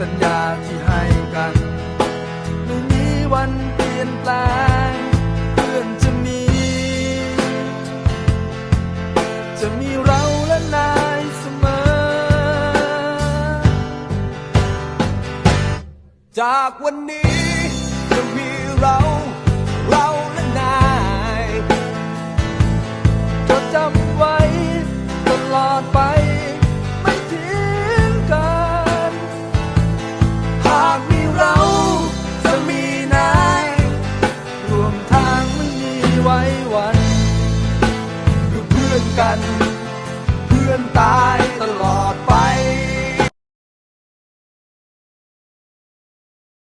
สัญญาที่ให้กันไม่มีวันเปลี่ยนแปลงเพื่อนจะมี จะมีเราและนายเสมอ จากวันนี้จะมีเรา เราและนายจดจำไว้ตลอดไป วันคือเพื่อนกัน เพื่อนตายตลอด